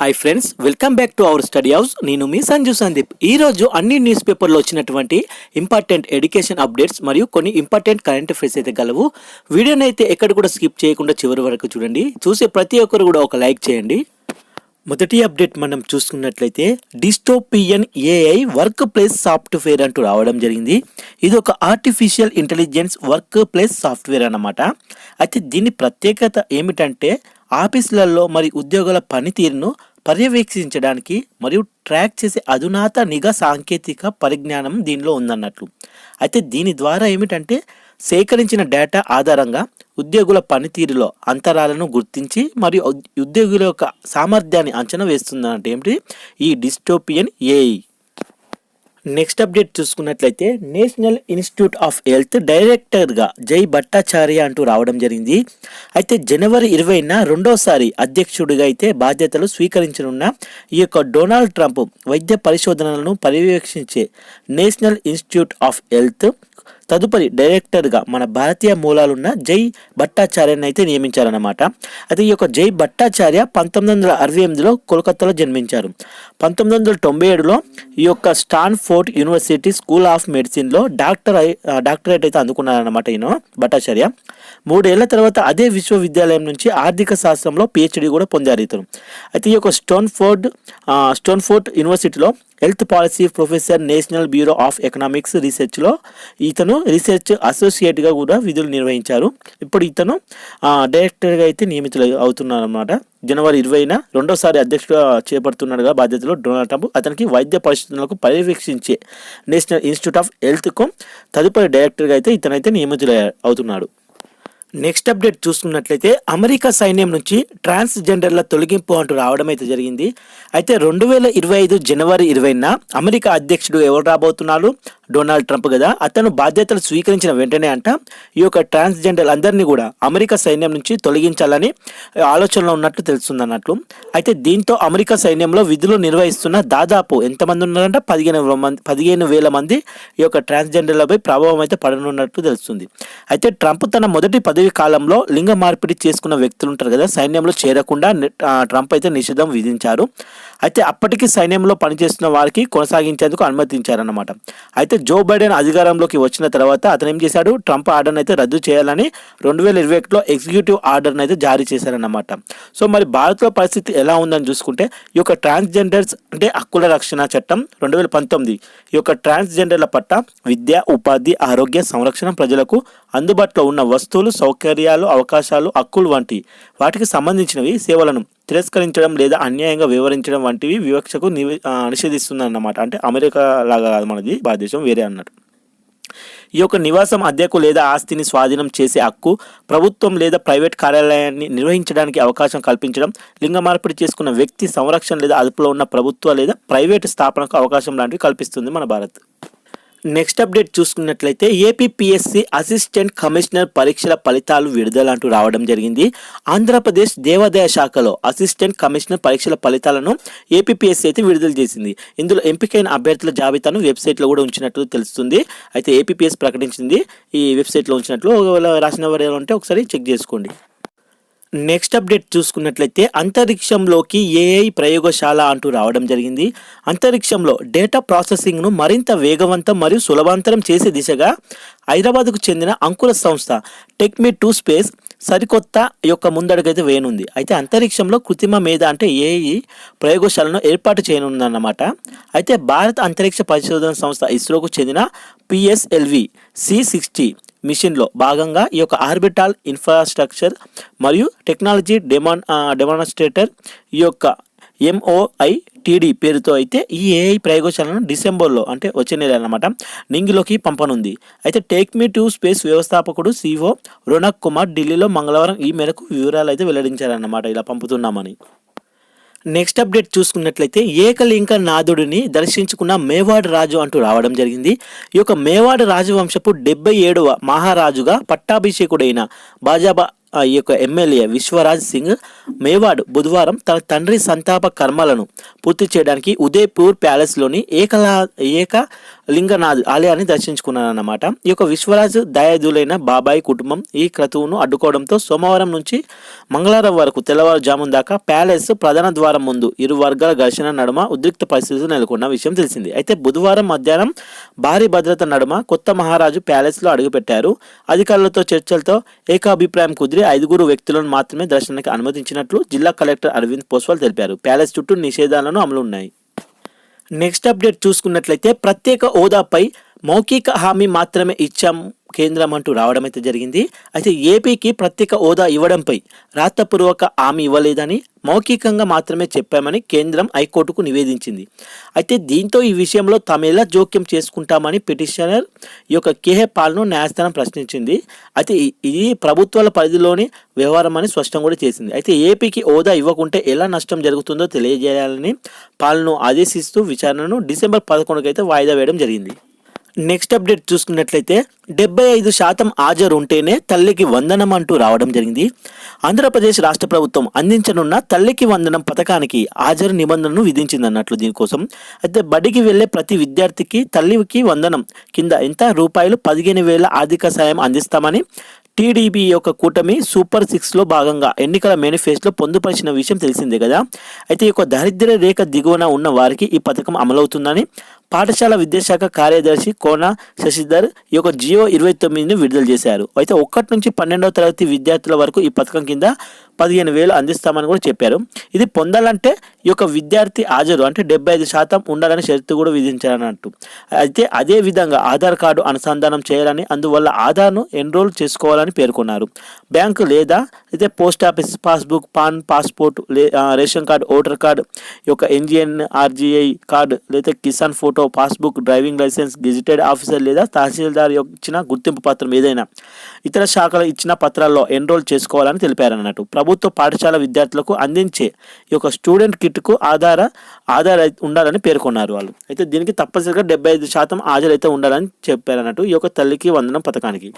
Hi friends welcome back to our study house నేను మీ సంజు సందీప్. ఈ రోజు అన్ని న్యూస్ పేపర్లో వచ్చినటువంటి ఇంపార్టెంట్ ఎడ్యుకేషన్ అప్డేట్స్ మరియు కొన్ని ఇంపార్టెంట్ కరెంట్ అఫైర్స్ అయితే గలవు. వీడియోని అయితే ఎక్కడ కూడా స్కిప్ చేయకుండా చివరి వరకు చూడండి. చూసే ప్రతి ఒక్కరు కూడా ఒక లైక్ చేయండి. మొదటి అప్డేట్ మనం చూసుకున్నట్లయితే dystopian AI work place software అంటూ రావడం జరిగింది. ఇది ఒక artificial intelligence work place software అన్నమాట. అయితే దీని ప్రత్యేకత ఏమిటంటే ఆఫీసులలో మరి ఉద్యోగుల పనితీరును పర్యవేక్షించడానికి మరియు ట్రాక్ చేసే అధునాత నిఘా సాంకేతిక పరిజ్ఞానం దీనిలో ఉందన్నట్లు. అయితే దీని ద్వారా ఏమిటంటే సేకరించిన డేటా ఆధారంగా ఉద్యోగుల పనితీరులో అంతరాలను గుర్తించి మరియు ఉద్యోగుల యొక్క సామర్థ్యాన్ని అంచనా వేస్తుందంటే ఏమిటి? ఈ డిస్టోపియన్ ఏఐ. నెక్స్ట్ అప్డేట్ చూసుకున్నట్లయితే నేషనల్ ఇన్స్టిట్యూట్ ఆఫ్ హెల్త్ డైరెక్టర్గా జై భట్టాచార్య అంటూ రావడం జరిగింది. అయితే జనవరి ఇరవైన రెండోసారి అధ్యక్షుడిగా అయితే బాధ్యతలు స్వీకరించనున్న ఈ యొక్క డొనాల్డ్ ట్రంప్ వైద్య పరిశోధనలను పర్యవేక్షించే నేషనల్ ఇన్స్టిట్యూట్ ఆఫ్ హెల్త్ తదుపరి డైరెక్టర్గా మన భారతీయ మూలాలున్న జై భట్టాచార్యని అయితే నియమించారన్నమాట. అయితే ఈ యొక్క జై భట్టాచార్య పంతొమ్మిది వందల అరవై ఎనిమిదిలో కోల్కతాలో జన్మించారు. పంతొమ్మిది వందల తొంభై ఏడులో ఈ యొక్క స్టాన్ఫోర్డ్ యూనివర్సిటీ స్కూల్ ఆఫ్ మెడిసిన్లో డాక్టర్ డాక్టరేట్ అయితే అందుకున్నారన్నమాట ఈయన భట్టాచార్య. మూడేళ్ళ తర్వాత అదే విశ్వవిద్యాలయం నుంచి ఆర్థిక శాస్త్రంలో పిహెచ్డి కూడా పొందారు ఇతను. అయితే ఈ యొక్క స్టోన్ఫోర్డ్ ఆ, స్టోన్ఫోర్డ్ యూనివర్సిటీలో health policy professor national bureau of economics రీసెర్చ్లో ఇతను రీసెర్చ్ అసోసియేట్గా కూడా విధులు నిర్వహించారు. ఇప్పుడు ఇతను డైరెక్టర్గా అయితే నియమితులు అవుతున్నారన్నమాట. జనవరి ఇరవైన రెండోసారి అధ్యక్షుడుగా చేపడుతున్నాడుగా బాధ్యతలో డొనాల్డ్ ట్రంప్. అతనికి వైద్య పరిస్థితులకు పర్యవేక్షించే నేషనల్ ఇన్స్టిట్యూట్ ఆఫ్ హెల్త్కు తదుపరి డైరెక్టర్గా అయితే ఇతనైతే నియమితులు అవుతున్నాడు. నెక్స్ట్ అప్డేట్ చూసుకున్నట్లయితే అమెరికా సైన్యం నుంచి ట్రాన్స్జెండర్ల తొలగింపు అంటూ రావడం అయితే జరిగింది. అయితే రెండు వేల ఇరవై ఐదు జనవరి ఇరవైన అమెరికా అధ్యక్షుడు ఎవరు రాబోతున్నారు? డొనాల్డ్ ట్రంప్ కదా. అతను బాధ్యతలు స్వీకరించిన వెంటనే అంట ఈ యొక్క ట్రాన్స్జెండర్ అందరినీ కూడా అమెరికా సైన్యం నుంచి తొలగించాలని ఆలోచనలో ఉన్నట్లు తెలుస్తుంది అన్నట్లు. అయితే దీంతో అమెరికా సైన్యంలో విధులు నిర్వహిస్తున్న దాదాపు ఎంతమంది ఉన్నారంటే? పదిహేను మంది పదిహేను వేల మంది ఈ యొక్క ట్రాన్స్జెండర్లపై ప్రభావం అయితే పడనున్నట్టు తెలుస్తుంది. అయితే ట్రంప్ తన మొదటి పదవి కాలంలో లింగ మార్పిడి చేసుకున్న వ్యక్తులు ఉంటారు కదా సైన్యంలో చేరకుండా ట్రంప్ అయితే నిషేధం విధించారు. అయితే అప్పటికి సైన్యంలో పనిచేస్తున్న వారికి కొనసాగించేందుకు అనుమతించారన్నమాట. అయితే జో బైడెన్ అధికారంలోకి వచ్చిన తర్వాత అతను ఏం చేశాడు? ట్రంప్ ఆర్డర్ని అయితే రద్దు చేయాలని రెండు వేల ఇరవై ఒకటిలో ఎగ్జిక్యూటివ్ ఆర్డర్ని అయితే జారీ చేశారన్నమాట. సో మరి భారత్లో పరిస్థితి ఎలా ఉందని చూసుకుంటే ఈ యొక్క ట్రాన్స్జెండర్స్ అంటే హక్కుల రక్షణ చట్టం రెండు వేల పంతొమ్మిది ఈ యొక్క ట్రాన్స్జెండర్ల పట్ల విద్య ఉపాధి ఆరోగ్య సంరక్షణ ప్రజలకు అందుబాటులో ఉన్న వస్తువులు సౌకర్యాలు అవకాశాలు హక్కులు వంటి వాటికి సంబంధించినవి సేవలను తిరస్కరించడం లేదా అన్యాయంగా వివరించడం వంటివి వివక్షకు నివి నిషేధిస్తుందన్నమాట. అంటే అమెరికా లాగా కాదు మనది భారతదేశం వేరే అన్నట్టు. ఈ యొక్క నివాసం అద్దెకు లేదా ఆస్తిని స్వాధీనం చేసే హక్కు ప్రభుత్వం లేదా ప్రైవేట్ కార్యాలయాన్ని నిర్వహించడానికి అవకాశం కల్పించడం లింగ మార్పిడి చేసుకున్న వ్యక్తి సంరక్షణ లేదా అదుపులో ఉన్న ప్రభుత్వ లేదా ప్రైవేట్ స్థాపనకు అవకాశం లాంటివి కల్పిస్తుంది మన భారత్. నెక్స్ట్ అప్డేట్ చూసుకున్నట్లయితే ఏపీపీఎస్సీ అసిస్టెంట్ కమిషనర్ పరీక్షల ఫలితాలు విడుదల అంటూ రావడం జరిగింది. ఆంధ్రప్రదేశ్ దేవాదాయ శాఖలో అసిస్టెంట్ కమిషనర్ పరీక్షల ఫలితాలను ఏపీపీఎస్సీ అయితే విడుదల చేసింది. ఇందులో ఎంపికైన అభ్యర్థుల జాబితాను వెబ్సైట్లో కూడా ఉంచినట్లు తెలుస్తుంది. అయితే ఏపీపీఎస్ ప్రకటించింది. ఈ వెబ్సైట్లో ఉంచినట్లు ఒకవేళ రాసిన వారు ఉంటే ఒకసారి చెక్ చేసుకోండి. నెక్స్ట్ అప్డేట్ చూసుకున్నట్లయితే అంతరిక్షంలోకి ఏఐ ప్రయోగశాల అంటూ రావడం జరిగింది. అంతరిక్షంలో డేటా ప్రాసెసింగ్ను మరింత వేగవంతం మరియు సులభాంతరం చేసే దిశగా హైదరాబాద్కు చెందిన అంకుర సంస్థ టెక్మీ టూ స్పేస్ సరికొత్త యొక్క ముందడుగైతే వేయనుంది. అయితే అంతరిక్షంలో కృత్రిమ మీద అంటే ఏఐ ప్రయోగశాలను ఏర్పాటు చేయనుందన్నమాట. అయితే భారత అంతరిక్ష పరిశోధన సంస్థ ఇస్రోకు చెందిన పిఎస్ఎల్వి సి సిక్స్టీ మిషన్లో భాగంగా ఈ యొక్క ఆర్బిటాల్ ఇన్ఫ్రాస్ట్రక్చర్ మరియు టెక్నాలజీ డెమాన్ డెమాన్స్ట్రేటర్ ఈ యొక్క ఎంఓఐ టీడీ పేరుతో అయితే ఈ ఏఐ ప్రయోగశాలను డిసెంబర్లో అంటే వచ్చే నెల అనమాట నింగిలోకి పంపనుంది. అయితే టేక్ మీ టు స్పేస్ వ్యవస్థాపకుడు సిఓ రోనక్ కుమార్ ఢిల్లీలో మంగళవారం ఈ మేరకు వివరాలు అయితే వెల్లడించారన్నమాట. ఇలా పంపుతున్నామని. నెక్స్ట్ అప్డేట్ చూసుకున్నట్లయితే ఏకలింక నాథుడిని దర్శించుకున్న మేవాడ్ రాజు అంటూ రావడం జరిగింది. ఈ యొక్క మేవాడ్ రాజవంశపు డెబ్బై ఏడవ మహారాజుగా పట్టాభిషేకుడైన బాజాబా ఈ యొక్క ఎమ్మెల్యే విశ్వరాజ్ సింగ్ మేవాడ్ బుధవారం తన తండ్రి సంతాప కర్మలను పూర్తి చేయడానికి ఉదయపూర్ ప్యాలెస్లోని ఏకలా ఏక లింగనాథ్ ఆలయాన్ని దర్శించుకున్నారన్నమాట. ఈ యొక్క విశ్వరాజ్ దయాదులైన బాబాయ్ కుటుంబం ఈ క్రతువును అడ్డుకోవడంతో సోమవారం నుంచి మంగళవారం వరకు తెల్లవారుజామున దాకా ప్యాలెస్ ప్రధాన ద్వారం ముందు ఇరు వర్గాల ఘర్షణ నడుమ ఉద్రిక్త పరిస్థితులు నెలకొన్న విషయం తెలిసింది. అయితే బుధవారం మధ్యాహ్నం భారీ భద్రత నడుమ కొత్త మహారాజు ప్యాలెస్లో అడుగుపెట్టారు. అధికారులతో చర్చలతో ఏకాభిప్రాయం కుదిరి ఐదుగురు వ్యక్తులను మాత్రమే దర్శనానికి అనుమతించినట్లు జిల్లా కలెక్టర్ అరవింద్ పోస్వాల్ తెలిపారు. ప్యాలెస్ చుట్టూ నిషేధాలను అమలు ఉన్నాయి. నెక్స్ట్ అప్డేట్ చూసుకున్నట్లయితే ప్రత్యేక హోదాపై మౌఖిక హామీ మాత్రమే ఇచ్చాం కేంద్రం అంటూ రావడం అయితే జరిగింది. అయితే ఏపీకి ప్రత్యేక హోదా ఇవ్వడంపై రాతపూర్వక హామీ ఇవ్వలేదని మౌఖికంగా మాత్రమే చెప్పామని కేంద్రం హైకోర్టుకు నివేదించింది. అయితే దీంతో ఈ విషయంలో తాము ఎలా జోక్యం చేసుకుంటామని పిటిషనర్ ఈ యొక్క కేహే పాల్ను న్యాయస్థానం ప్రశ్నించింది. అయితే ఇది ప్రభుత్వాల పరిధిలోని వ్యవహారం అని స్పష్టం కూడా చేసింది. అయితే ఏపీకి హోదా ఇవ్వకుంటే ఎలా నష్టం జరుగుతుందో తెలియజేయాలని పాల్ను ఆదేశిస్తూ విచారణను డిసెంబర్ పదకొండుకి అయితే వాయిదా వేయడం జరిగింది. నెక్స్ట్ అప్డేట్ చూసుకున్నట్లయితే డెబ్బై ఐదు శాతం హాజరు ఉంటేనే తల్లికి వందనం అంటూ రావడం జరిగింది. ఆంధ్రప్రదేశ్ రాష్ట్ర ప్రభుత్వం అందించనున్న తల్లికి వందనం పథకానికి హాజరు నిబంధనను విధించిందన్నట్లు దీనికోసం. అయితే బడికి వెళ్ళే ప్రతి విద్యార్థికి తల్లికి వందనం కింద ఎంత? రూపాయలు పదిహేను వేల ఆర్థిక సాయం అందిస్తామని టీడీపీ యొక్క కూటమి సూపర్ సిక్స్లో భాగంగా ఎన్నికల మేనిఫెస్టోలో పొందుపరిచిన విషయం తెలిసిందే కదా. అయితే ఈ యొక్క దారిద్ర్య రేఖ దిగువన ఉన్న వారికి ఈ పథకం అమలవుతుందని పాఠశాల విద్యాశాఖ కార్యదర్శి కోన శశిధర్ ఈ యొక్క జియో ఇరవై తొమ్మిదిని విడుదల చేశారు. అయితే ఒకటి నుంచి పన్నెండవ తరగతి విద్యార్థుల వరకు ఈ పథకం కింద పదిహేను వేలు అందిస్తామని కూడా చెప్పారు. ఇది పొందాలంటే ఈ యొక్క విద్యార్థి హాజరు అంటే డెబ్బై ఐదు శాతం ఉండాలని షరతు కూడా విధించారన్నట్టు. అయితే అదే విధంగా ఆధార్ కార్డు అనుసంధానం చేయాలని అందువల్ల ఆధార్ను ఎన్రోల్ చేసుకోవాలని పేర్కొన్నారు. బ్యాంకు లేదా అయితే post office passbook PAN passport ration card voter card ఈ యొక్క ఎన్జిఎన్ ఆర్జీఐ కార్డు లేదా Kisan photo photo passbook driving licence gazetted officer లేదా తహసీల్దార్ యొక్క ఇచ్చిన గుర్తింపు పత్రం ఏదైనా ఇతర శాఖలు ఇచ్చిన పత్రాల్లో ఎన్రోల్ చేసుకోవాలని తెలిపారన్నట్టు. ప్రభుత్వ పాఠశాల విద్యార్థులకు అందించే ఈ యొక్క స్టూడెంట్ కిట్కు ఆధార ఆధార ఉండాలని పేర్కొన్నారు వాళ్ళు. అయితే దీనికి తప్పనిసరిగా డెబ్బై ఐదు శాతం హాజరైతే ఉండాలని చెప్పారన్నట్టు ఈ యొక్క తల్లికి వందనం పథకానికి.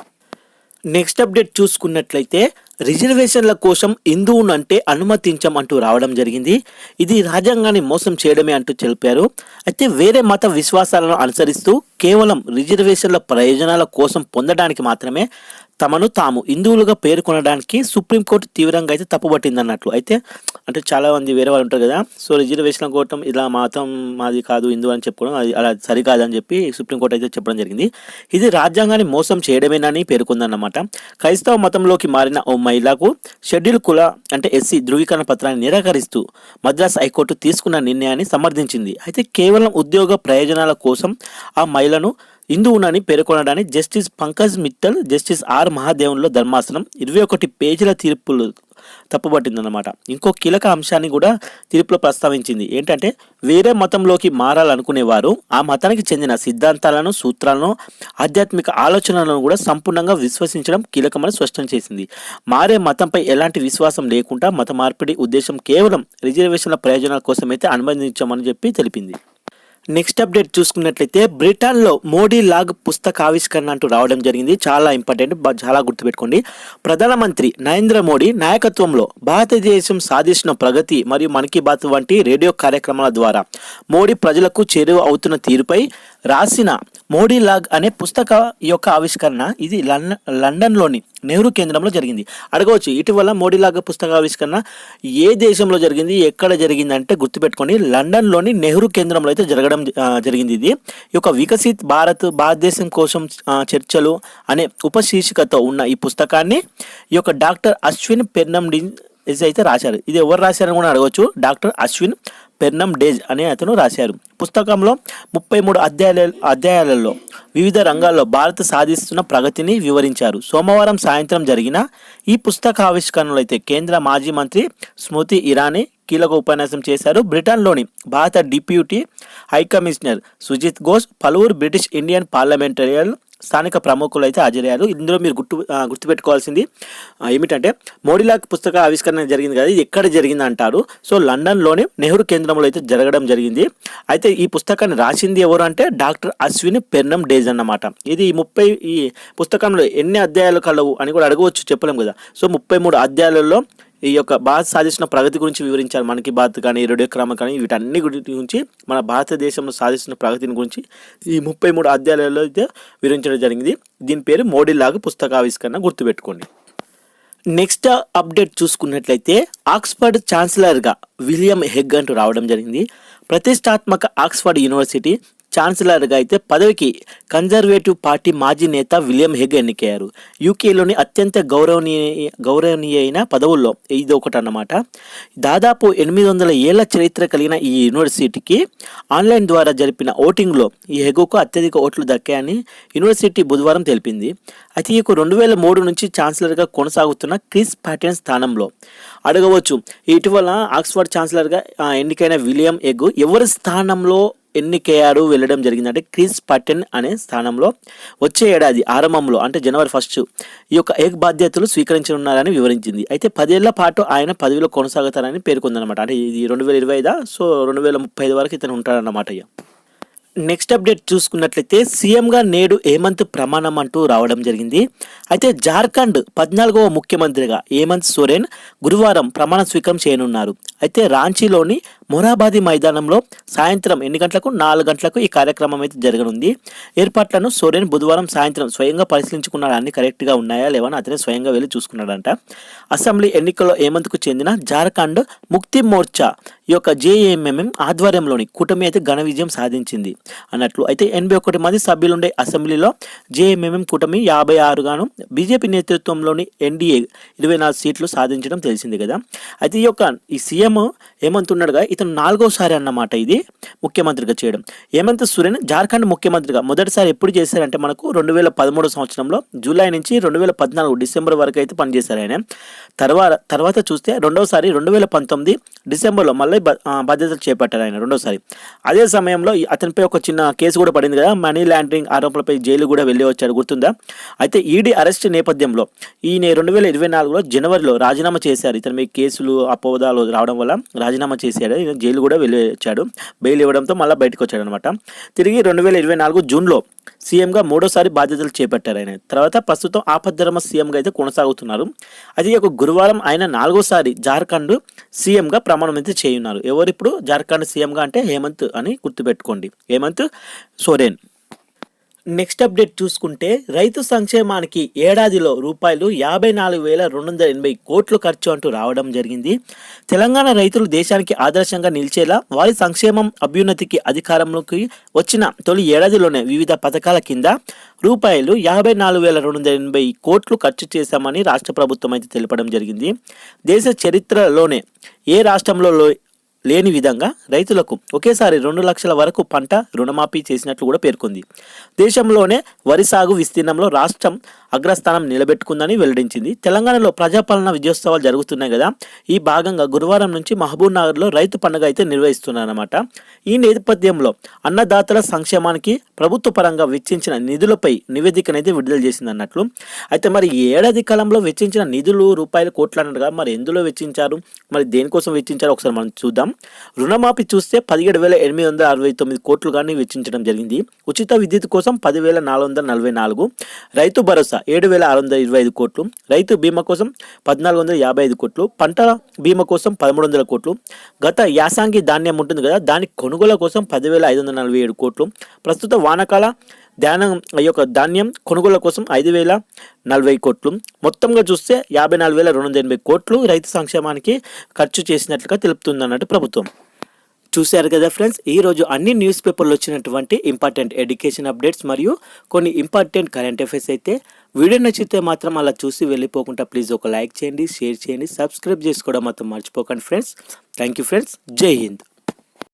నెక్స్ట్ అప్డేట్ చూసుకున్నట్లయితే రిజర్వేషన్ల కోసం హిందువును అంటే అనుమతించం అంటూ రావడం జరిగింది. ఇది రాజ్యాంగాన్ని మోసం చేయడమే అంటూ తెలిపారు. అయితే వేరే మత విశ్వాసాలను అనుసరిస్తూ కేవలం రిజర్వేషన్ల ప్రయోజనాల కోసం పొందడానికి మాత్రమే తమను తాము హిందువులుగా పేర్కొనడానికి సుప్రీంకోర్టు తీవ్రంగా అయితే తప్పుపట్టింది అన్నట్లు అయితే అంటే చాలామంది వేరే వాళ్ళు ఉంటారు కదా సో రిజర్వేషన్ కోవటం ఇలా మాతం మాది కాదు హిందూ అని చెప్పుకోవడం అది అలా సరికాదని చెప్పి సుప్రీంకోర్టు అయితే చెప్పడం జరిగింది. ఇది రాజ్యాంగాన్ని మోసం చేయడమేనని పేర్కొందన్నమాట. క్రైస్తవ మతంలోకి మారిన ఓ మహిళకు షెడ్యూల్ కుల అంటే ఎస్సీ ధృవీకరణ పత్రాన్ని నిరాకరిస్తూ మద్రాస్ హైకోర్టు తీసుకున్న నిర్ణయాన్ని సమర్థించింది. అయితే కేవలం ఉద్యోగ ప్రయోజనాల కోసం ఆ మహిళను హిందువునని పేర్కొనడాన్ని justice Pankaj Mittal justice R మహాదేవన్లో ధర్మాసనం ఇరవై ఒకటి పేజీల తీర్పులు తప్పుపట్టిందన్నమాట. ఇంకో కీలక అంశాన్ని కూడా తీర్పులో ప్రస్తావించింది. ఏంటంటే వేరే మతంలోకి మారాలనుకునేవారు ఆ మతానికి చెందిన సిద్ధాంతాలను సూత్రాలను ఆధ్యాత్మిక ఆలోచనలను కూడా సంపూర్ణంగా విశ్వసించడం కీలకమని స్పష్టం చేసింది. మారే మతంపై ఎలాంటి విశ్వాసం లేకుండా మత మార్పిడి ఉద్దేశం కేవలం రిజర్వేషన్ల ప్రయోజనాల కోసమైతే అనుబంధించామని చెప్పి తెలిపింది. నెక్స్ట్ అప్డేట్ చూసుకున్నట్లయితే బ్రిటన్లో మోడీ లాగ్ పుస్తక ఆవిష్కరణ అంటూ రావడం జరిగింది. చాలా ఇంపార్టెంట్ చాలా గుర్తుపెట్టుకోండి. ప్రధానమంత్రి నరేంద్ర మోడీ నాయకత్వంలో భారతదేశం సాధించిన ప్రగతి మరియు మన్ కీ బాత్ వంటి రేడియో కార్యక్రమాల ద్వారా మోడీ ప్రజలకు చేరువ అవుతున్న తీరుపై రాసిన మోడీ లాగ్ అనే పుస్తక యొక్క ఆవిష్కరణ ఇది లండన్ లండన్లోని నెహ్రూ కేంద్రంలో జరిగింది. అడగవచ్చు ఇటీవల మోడీ లాగ్ పుస్తక ఆవిష్కరణ ఏ దేశంలో జరిగింది ఎక్కడ జరిగింది అంటే గుర్తుపెట్టుకోండి లండన్లోని నెహ్రూ కేంద్రంలో అయితే జరగడం జరిగింది ఇది. ఈ యొక్క వికసిత్ భారత్ భారతదేశం కోసం చర్చలు అనే ఉపశీర్షికతో ఉన్న ఈ పుస్తకాన్ని ఈ యొక్క డాక్టర్ అశ్విన్ పెర్నండి అయితే రాశారు. ఇది ఎవరు రాశారని కూడా అడగవచ్చు. డాక్టర్ అశ్విన్ పెర్నమ్ డేజ్ అనే అతను రాశారు. పుస్తకంలో ముప్పై మూడు అధ్యాయాల అధ్యాయాలలో వివిధ రంగాల్లో భారత్ సాధిస్తున్న ప్రగతిని వివరించారు. సోమవారం సాయంత్రం జరిగిన ఈ పుస్తక ఆవిష్కరణలో అయితే కేంద్ర మాజీ మంత్రి స్మృతి ఇరానీ కీలక ఉపన్యాసం చేశారు. బ్రిటన్లోని భారత డిప్యూటీ హైకమిషనర్ సుజిత్ ఘోష్ పలువురు బ్రిటిష్ ఇండియన్ పార్లమెంటరియన్ స్థానిక ప్రముఖులు అయితే హాజరయ్యారు. ఇందులో మీరు గుర్తు గుర్తుపెట్టుకోవాల్సింది ఏమిటంటే మోడీలాక్ పుస్తక ఆవిష్కరణ జరిగింది కదా ఇది ఎక్కడ జరిగింది అంటారు సో లండన్లోని నెహ్రూ కేంద్రంలో అయితే జరగడం జరిగింది. అయితే ఈ పుస్తకాన్ని రాసింది ఎవరు అంటే డాక్టర్ అశ్విని పెర్నం డేజ్ అన్నమాట. ఇది ఈ ముప్పై ఈ పుస్తకంలో ఎన్ని అధ్యాయాలు కలవు అని కూడా అడగవచ్చు చెప్పలేం కదా. సో ముప్పై మూడు అధ్యాయాలలో ఈ యొక్క భారత్ సాధించిన ప్రగతి గురించి వివరించారు మనకి బాత్ కానీ రేడియో క్రమ కానీ వీటన్ని గురించి మన భారతదేశంలో సాధిస్తున్న ప్రగతిని గురించి ఈ ముప్పై మూడు అధ్యాయాలలో అయితే వివరించడం జరిగింది. దీని పేరు మోడీ లాగా పుస్తకావిష్కరణ గుర్తుపెట్టుకోండి. నెక్స్ట్ అప్డేట్ చూసుకున్నట్లయితే ఆక్స్ఫర్డ్ ఛాన్సలర్గా విలియం హెగ్ అంటూ రావడం జరిగింది. ప్రతిష్టాత్మక ఆక్స్ఫర్డ్ యూనివర్సిటీ ఛాన్సలర్గా అయితే పదవికి కన్జర్వేటివ్ పార్టీ మాజీ నేత విలియం హెగ్ ఎన్నికయ్యారు. యూకేలోని అత్యంత గౌరవనీయ గౌరవనీయ అయిన పదవుల్లో ఇది ఒకటి అన్నమాట దాదాపు ఎనిమిది వందల ఏళ్ళ చరిత్ర కలిగిన ఈ యూనివర్సిటీకి ఆన్లైన్ ద్వారా జరిపిన ఓటింగ్లో ఈ హెగుకు అత్యధిక ఓట్లు దక్కాయని యూనివర్సిటీ బుధవారం తెలిపింది. అయితే ఈకు రెండు వేల మూడు నుంచి ఛాన్సలర్గా కొనసాగుతున్న క్రిస్ ప్యాటర్న్ స్థానంలో అడగవచ్చు. ఇటీవల ఆక్స్ఫర్డ్ ఛాన్సలర్గా ఎన్నికైన విలియం ఎగ్ ఎవరి స్థానంలో ఎన్నికయ్యాడు వెళ్ళడం జరిగిందంటే క్రిస్ పటెన్ అనే స్థానంలో వచ్చే ఏడాది ఆరంభంలో అంటే జనవరి ఫస్ట్ ఈ యొక్క ఏక్ బాధ్యతలు స్వీకరించనున్నారని వివరించింది. అయితే పదేళ్ళ పాటు ఆయన పదవిలో కొనసాగుతారని పేర్కొందనమాట అంటే ఇది రెండు వేల ఇరవై ఐదా? సో రెండు వేల ముప్పై ఐదు వరకు ఇతను ఉంటాడన్నమాట ఇక నెక్స్ట్ అప్డేట్ చూసుకున్నట్లయితే సీఎంగా నేడు హేమంత్ ప్రమాణం అంటూ రావడం జరిగింది. అయితే జార్ఖండ్ పద్నాలుగవ ముఖ్యమంత్రిగా హేమంత్ సోరెన్ గురువారం ప్రమాణ స్వీకారం చేయనున్నారు. అయితే రాంచీలోని మొరాబాదీ మైదానంలో సాయంత్రం ఎన్ని గంటలకు? నాలుగు గంటలకు ఈ కార్యక్రమం అయితే జరగనుంది. ఏర్పాట్లను సోరెన్ బుధవారం సాయంత్రం స్వయంగా పరిశీలించుకున్నాడు అన్ని కరెక్ట్గా ఉన్నాయా లేవని అతనే స్వయంగా వెళ్ళి చూసుకున్నాడంట. అసెంబ్లీ ఎన్నికల్లో ఏమంతకు చెందిన జార్ఖండ్ ముక్తి మోర్చా ఈ యొక్క జేఏఎంఎంఎం ఆధ్వర్యంలోని కూటమి అయితే ఘన విజయం సాధించింది అన్నట్లు అయితే ఎనభై ఒకటి మంది సభ్యులుండే అసెంబ్లీలో జేఎంఎంఎం కూటమి యాభై ఆరుగాను బీజేపీ నేతృత్వంలోని ఎన్డీఏ ఇరవై నాలుగు సీట్లు సాధించడం తెలిసింది కదా. అయితే ఈ యొక్క ఈ సీఎం హేమంత్ ఇతను నాలుగోసారి అన్నమాట ఇది ముఖ్యమంత్రిగా చేయడం. హేమంత్ సూరెన్ జార్ఖండ్ ముఖ్యమంత్రిగా మొదటిసారి ఎప్పుడు చేశారంటే మనకు రెండు వేల పదమూడు సంవత్సరంలో జూలై నుంచి రెండు వేల పద్నాలుగు డిసెంబర్ వరకు అయితే పనిచేశారు ఆయన. తర్వాత తర్వాత చూస్తే రెండవసారి రెండు వేల పంతొమ్మిది డిసెంబర్లో మళ్ళీ బాధ్యతలు చేపట్టారు ఆయన రెండోసారి. అదే సమయంలో అతనిపై ఒక చిన్న కేసు కూడా పడింది కదా మనీ లాండరింగ్ ఆరోపణలపై జైలు కూడా వెళ్ళి వచ్చాడు గుర్తుందా? అయితే ఈడీ అరెస్ట్ నేపథ్యంలో ఈయన రెండు వేల ఇరవై నాలుగులో జనవరిలో రాజీనామా చేశారు. ఇతని మీద కేసులు అపోదాలు రావడం వల్ల రాజీనామా చేశాడు. జైలు కూడా వెళ్ళి వచ్చాడు బెయిల్ ఇవ్వడంతో మళ్ళీ బయటకు వచ్చాడు అనమాట తిరిగి రెండు వేల ఇరవై నాలుగు జూన్లో సీఎంగా మూడోసారి బాధ్యతలు చేపట్టారు ఆయన. తర్వాత ప్రస్తుతం ఆపద్ధర్మ సీఎంగా అయితే కొనసాగుతున్నారు. అది ఒక గురువారం ఆయన నాలుగోసారి జార్ఖండ్ సీఎంగా ప్రమాణం అయితే చేయున్నారు. ఎవరు ఇప్పుడు జార్ఖండ్ సీఎంగా అంటే హేమంత్ అని గుర్తుపెట్టుకోండి. హేమంత్ సోరేన్. నెక్స్ట్ అప్డేట్ చూసుకుంటే రైతు సంక్షేమానికి ఏడాదిలో రూపాయలు యాభై నాలుగు వేల రెండు వందల ఎనభై కోట్లు ఖర్చు అంటూ రావడం జరిగింది. తెలంగాణ రైతులు దేశానికి ఆదర్శంగా నిలిచేలా వారి సంక్షేమం అభ్యున్నతికి అధికారంలోకి వచ్చిన తొలి ఏడాదిలోనే వివిధ పథకాల కింద రూపాయలు యాభై నాలుగు వేల రెండు వందల ఎనభై కోట్లు ఖర్చు చేశామని రాష్ట్ర ప్రభుత్వం అయితే తెలపడం జరిగింది. దేశ చరిత్రలోనే ఏ రాష్ట్రంలో లేని విధంగా రైతులకు ఒకేసారి రెండు లక్షల వరకు పంట రుణమాఫీ చేసినట్లు కూడా పేర్కొంది. దేశంలోనే వరి సాగు విస్తీర్ణంలో రాష్ట్రం అగ్రస్థానం నిలబెట్టుకుందని వెల్లడించింది. తెలంగాణలో ప్రజాపాలన విజయోత్సవాలు జరుగుతున్నాయి కదా. ఈ భాగంగా గురువారం నుంచి మహబూబ్ నగర్లో రైతు పండుగ అయితే నిర్వహిస్తున్నారన్నమాట. ఈ నేపథ్యంలో అన్నదాతల సంక్షేమానికి ప్రభుత్వ పరంగా వెచ్చించిన నిధులపై నివేదికనైతే విడుదల చేసింది అన్నట్లు అయితే మరి ఈ ఏడాది కాలంలో వెచ్చించిన నిధులు రూపాయలు కోట్లు అన్నట్టుగా మరి ఎందులో వెచ్చించారు? మరి దేనికోసం వెచ్చించారో ఒకసారి మనం చూద్దాం. రుణమాఫీ చూస్తే పదిహేడు వేల ఎనిమిది వందల అరవై తొమ్మిది కోట్లు కానీ వెచ్చించడం జరిగింది. ఉచిత విద్యుత్ కోసం పదివేల నాలుగు వందల నలభై నాలుగు. రైతు భరోసా ఏడు వేల ఆరు వందల ఇరవై ఐదు కోట్లు రైతు బీమా కోసం పద్నాలుగు వందల యాభై ఐదు కోట్లు పంట బీమా కోసం పదమూడు వందల కోట్లు గత యాసంగి ధాన్యం ఉంటుంది కదా దాని కొనుగోలు కోసం పదివేల ఐదు వందల నలభై ఏడు కోట్లు ప్రస్తుత వానకాల ధ్యానం యొక్క ధాన్యం కొనుగోలు కోసం ఐదు వేల నలభై కోట్లు మొత్తంగా చూస్తే యాభై నాలుగు వేల రెండు వందల ఎనభై కోట్లు రైతు సంక్షేమానికి ఖర్చు చేసినట్లుగా తెలుపుతుంది అన్నట్టు ప్రభుత్వం. చూశారు కదా ఫ్రెండ్స్ ఈ రోజు అన్ని న్యూస్ పేపర్లు వచ్చినటువంటి ఇంపార్టెంట్ ఎడ్యుకేషన్ అప్డేట్స్ మరియు కొన్ని ఇంపార్టెంట్ కరెంట్ అఫైర్స్ అయితే వీడియో నచ్చితే మాత్రం అలా చూసి వెళ్ళిపోకుండా ప్లీజ్ ఒక లైక్ చేయండి షేర్ చేయండి సబ్స్క్రైబ్ చేసుకోవడం మాత్రం మర్చిపోకండి ఫ్రెండ్స్. థ్యాంక్ యూ ఫ్రెండ్స్ జై హింద్.